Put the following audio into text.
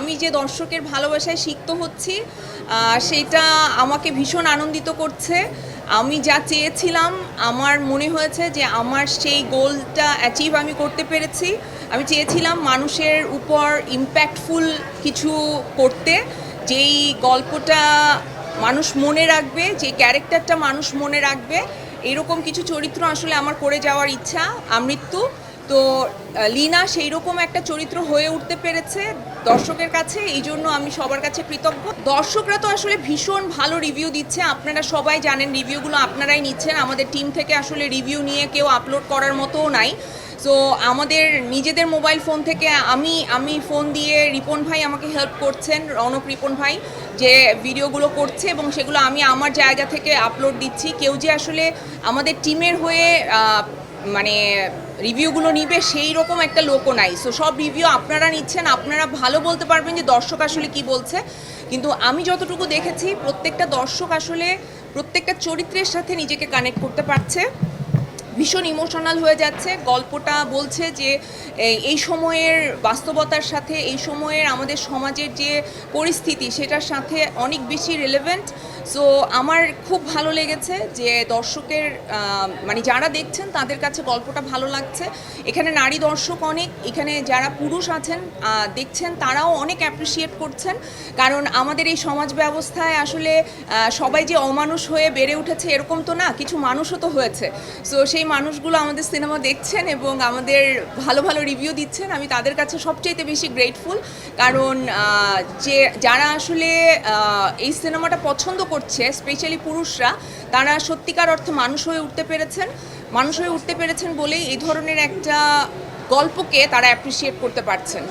আমি যে দর্শকের ভালোবাসায় সিক্ত হচ্ছি সেটা আমাকে ভীষণ আনন্দিত করছে। আমি যা চেয়েছিলাম, আমার মনে হয়েছে যে আমার সেই গোলটা অ্যাচিভ আমি করতে পেরেছি। আমি চেয়েছিলাম মানুষের উপর ইম্প্যাক্টফুল কিছু করতে, যেই গল্পটা মানুষ মনে রাখবে যে ক্যারেক্টারটা মানুষ মনে রাখবে, এরকম কিছু চরিত্র আসলে আমার করে যাওয়ার ইচ্ছা আমৃত্যু তো লীনা সেই রকম একটা চরিত্র হয়ে উঠতে পেরেছে দর্শকের কাছে, এই জন্য আমি সবার কাছে কৃতজ্ঞ। দর্শকরা তো আসলে ভীষণ ভালো রিভিউ দিচ্ছে, আপনারা সবাই জানেন রিভিউগুলো আপনারাই নিচ্ছেন, আমাদের টিম থেকে আসলে রিভিউ নিয়ে কেউ আপলোড করার মতোও নাই। সো আমাদের নিজেদের মোবাইল ফোন থেকে আমি আমি ফোন দিয়ে রিপন ভাই আমাকে হেল্প করছেন, রনক রিপন ভাই, যে ভিডিওগুলো করছে এবং সেগুলো আমি আমার জায়গা থেকে আপলোড দিচ্ছি। কেউ যে আসলে আমাদের টিমের হয়ে মানে রিভিউগুলো নিবে সেই রকম একটা লোকও নাই। সো সব রিভিউ আপনারা নিচ্ছেন, আপনারা ভালো বলতে পারবেন যে দর্শক আসলে কি বলছে। কিন্তু আমি যতটুকু দেখেছি, প্রত্যেকটা দর্শক আসলে প্রত্যেকটা চরিত্রের সাথে নিজেকে কানেক্ট করতে পারছে। ভীষণ ইমোশনাল হয়ে যাচ্ছে। গল্পটা বলছে যে এই- সময়ের বাস্তবতার সাথে, এই সময়ের আমাদের সমাজের যে পরিস্থিতি, সেটার সাথে অনেক বেশি রিলেভেন্ট সো আমার খুব ভালো লেগেছে যে দর্শকের মানে যারা দেখছেন তাদের কাছে গল্পটা ভালো লাগছে। এখানে নারী দর্শক অনেক, এখানে যারা পুরুষ আছেন দেখছেন তারাও অনেক অ্যাপ্রিসিয়েট করছেন। কারণ আমাদের এই সমাজ ব্যবস্থায় আসলে সবাই যে অমানুষ হয়ে বেড়ে উঠেছে এরকম তো না, কিছু মানুষও তো হয়েছে। সো সেই মানুষগুলো আমাদের সিনেমা দেখছেন এবং আমাদের ভালো ভালো রিভিউ দিচ্ছেন। আমি তাদের কাছে সবচেয়ে বেশি গ্রেটফুল কারণ যে, যারা আসলে এই সিনেমাটা পছন্দ করছে স্পেশালি পুরুষরা, তারা সত্যিকার অর্থে মানুষ হয়ে উঠতে পেরেছেন, মানুষ হয়ে উঠতে পেরেছেন বলেই এই ধরনের একটা গল্পকে তারা অ্যাপ্রিসিয়েট করতে পারছেন।